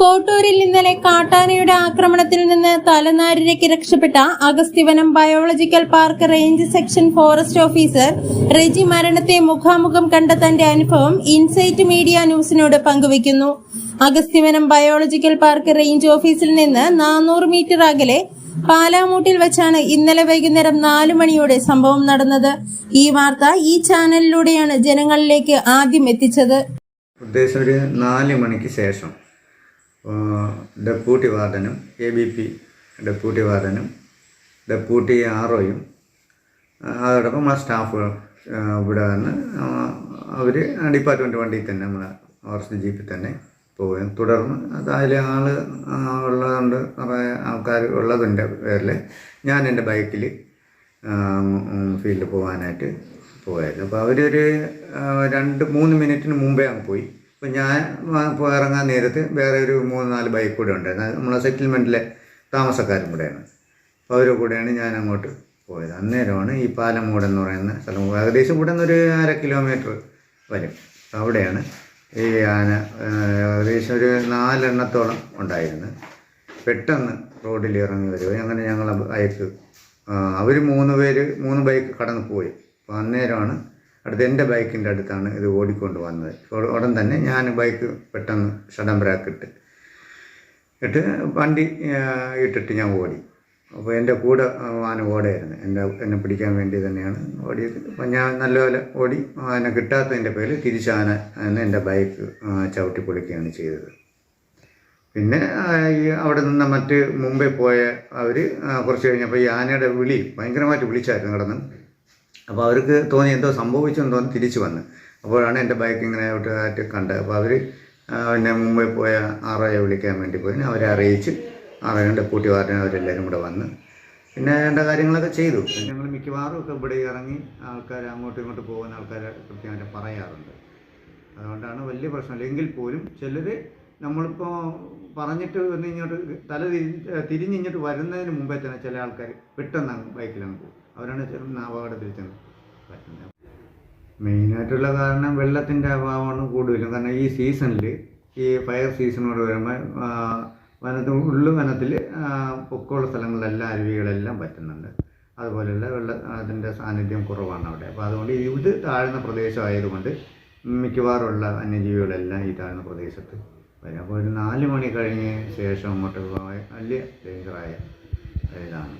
കോട്ടൂരിൽ ഇന്നലെ കാട്ടാനയുടെ ആക്രമണത്തിൽ നിന്ന് തലനാരിഴയ്ക്ക് രക്ഷപ്പെട്ട Agasthyavanam biological park range section forest officer Reji മരണത്തെ മുഖാമുഖം കണ്ട തന്റെ അനുഭവം ഇൻസൈറ്റ് മീഡിയ ന്യൂസിനോട് പങ്കുവയ്ക്കുന്നു. അഗസ്തിവനം ബയോളജിക്കൽ പാർക്ക് റേഞ്ച് ഓഫീസിൽ നിന്ന് നാനൂറ് മീറ്റർ അകലെ പാലാമൂട്ടിൽ വെച്ചാണ് ഇന്നലെ വൈകുന്നേരം നാലു മണിയോടെ സംഭവം നടന്നത്. ഈ വാർത്ത ഈ ചാനലിലൂടെയാണ് ജനങ്ങളിലേക്ക് ആദ്യം എത്തിച്ചത്. ഉദ്ദേശം ഒരു നാല് മണിക്ക് ശേഷം. ഡെപ്യൂട്ടി വാർഡനും എ ബി പി ഡെപ്യൂട്ടി വാർഡനും ഡെപ്യൂട്ടി ആർ ഒയും അതോടൊപ്പം ആ സ്റ്റാഫ് ഇവിടെ വന്ന് അവർ ഡിപ്പാർട്ട്മെന്റ് വണ്ടിയിൽ തന്നെ നമ്മൾ ഫോറസ്റ്റ് ജീപ്പിൽ തന്നെ പോവുകയും തുടർന്ന് അതായത് ആൾ ഉള്ളതുകൊണ്ട് കുറേ ആൾക്കാർ ഉള്ളതിന്റെ പേരിൽ ഞാൻ എന്റെ ബൈക്കിൽ ഫീൽഡിൽ പോകാനായിട്ട് പോയായിരുന്നു അപ്പോൾ അവരൊരു രണ്ട് മൂന്ന് മിനിറ്റിന് മുമ്പേ അങ്ങ് പോയി. അപ്പോൾ ഞാൻ ഇറങ്ങാൻ നേരത്ത് വേറെ ഒരു മൂന്ന് നാല് ബൈക്ക് കൂടെ ഉണ്ടായിരുന്നു. നമ്മളെ സെറ്റിൽമെന്റിലെ താമസക്കാരും കൂടെയാണ്. അപ്പോൾ അവരുടെ കൂടെയാണ് ഞാൻ അങ്ങോട്ട് പോയത്. അന്നേരമാണ് ഈ പാലമൂട് എന്ന് പറയുന്ന സ്ഥലം. ഏകദേശം ഇവിടെ നിന്നൊരു അര കിലോമീറ്റർ വരും. അവിടെയാണ് ഈ ആന ഏകദേശം ഒരു നാലെണ്ണത്തോളം ഉണ്ടായിരുന്നു. പെട്ടെന്ന് റോഡിൽ ഇറങ്ങി വരികയും അങ്ങനെ ഞങ്ങളെ ബൈക്ക് അവർ മൂന്ന് പേര് മൂന്ന് ബൈക്ക് കടന്നു പോയി. അപ്പോൾ അന്നേരമാണ് അടുത്ത് എന്റെ ബൈക്കിന്റെ അടുത്താണ് ഇത് ഓടിക്കൊണ്ട് വന്നത്. ഉടൻ തന്നെ ഞാൻ ബൈക്ക് പെട്ടെന്ന് ഷടം ബ്രാക്കിട്ട് ഇട്ട് വണ്ടി ഇട്ടിട്ട് ഞാൻ ഓടി. അപ്പോൾ എന്റെ കൂടെ ആന ഓടായിരുന്നു എന്റെ എന്നെ പിടിക്കാൻ വേണ്ടി തന്നെയാണ് ഓടിയത്. അപ്പം ഞാൻ നല്ലപോലെ ഓടി ആന കിട്ടാത്തതിന്റെ പേരിൽ തിരിച്ചാന എന്ന് എന്റെ ബൈക്ക് ചവിട്ടി പൊളിക്കുകയാണ് ചെയ്തത്. പിന്നെ ഈ അവിടെ നിന്ന് മറ്റ് മുംബൈ പോയ അവർ കുറച്ച് കഴിഞ്ഞപ്പോൾ ഈ ആനയുടെ വിളി ഭയങ്കരമായിട്ട് വിളിച്ചായിരുന്നു കിടന്ന് അപ്പോൾ അവർക്ക് തോന്നി എന്തോ സംഭവിച്ചെന്ന് തോന്നി തിരിച്ചു വന്ന്. അപ്പോഴാണ് എന്റെ ബൈക്ക് ഇങ്ങനെ ആയിട്ട് കണ്ടത് അപ്പോൾ അവർ പിന്നെ മുമ്പേ പോയ ആറോയെ വിളിക്കാൻ വേണ്ടി പോയി അവരെ അറിയിച്ച് ആറോയുടെ കൂട്ടി വാറിനെ അവരെല്ലാവരും കൂടെ വന്ന് പിന്നെ വേണ്ട കാര്യങ്ങളൊക്കെ ചെയ്തു. ഞങ്ങൾ മിക്കവാറും ഒക്കെ ഇവിടെ ഇറങ്ങി ആൾക്കാർ അങ്ങോട്ടും ഇങ്ങോട്ടും പോകുന്ന ആൾക്കാരെ കൃത്യമായിട്ട് പറയാറുണ്ട്. അതുകൊണ്ടാണ് വലിയ പ്രശ്നമില്ല എങ്കിൽ പോലും ചിലർ നമ്മളിപ്പോൾ പറഞ്ഞിട്ട് ഒന്ന് ഇങ്ങോട്ട് തല തിരിഞ്ഞ് തിരിഞ്ഞിങ്ങോട്ട് വരുന്നതിന് മുമ്പേ തന്നെ ചില ആൾക്കാർ പെട്ടെന്ന് ബൈക്കിലങ്ങ് പോകും. അവരാണ് അപകടത്തിൽ ചെന്ന് പറ്റുന്നത്. മെയിനായിട്ടുള്ള കാരണം വെള്ളത്തിന്റെ അഭാവമാണ് കൂടുതലും. കാരണം ഈ സീസണിൽ ഈ ഫയർ സീസണോട് വരുമ്പോൾ വനത്തിൽ ഉള്ളു വനത്തിൽ പൊക്കമുള്ള സ്ഥലങ്ങളിലെല്ലാം അരുവികളെല്ലാം പറ്റുന്നുണ്ട്. അതുപോലെയുള്ള വെള്ള അതിന്റെ സാന്നിധ്യം കുറവാണ് അവിടെ. അപ്പോൾ അതുകൊണ്ട് ഇത് താഴ്ന്ന പ്രദേശമായതുകൊണ്ട് മിക്കവാറുള്ള വന്യജീവികളെല്ലാം ഈ താഴ്ന്ന പ്രദേശത്ത് വരും. അപ്പോൾ ഒരു നാല് മണി കഴിഞ്ഞ ശേഷം അങ്ങോട്ട് വലിയ ഡേഞ്ചറായ ഇതാണ്.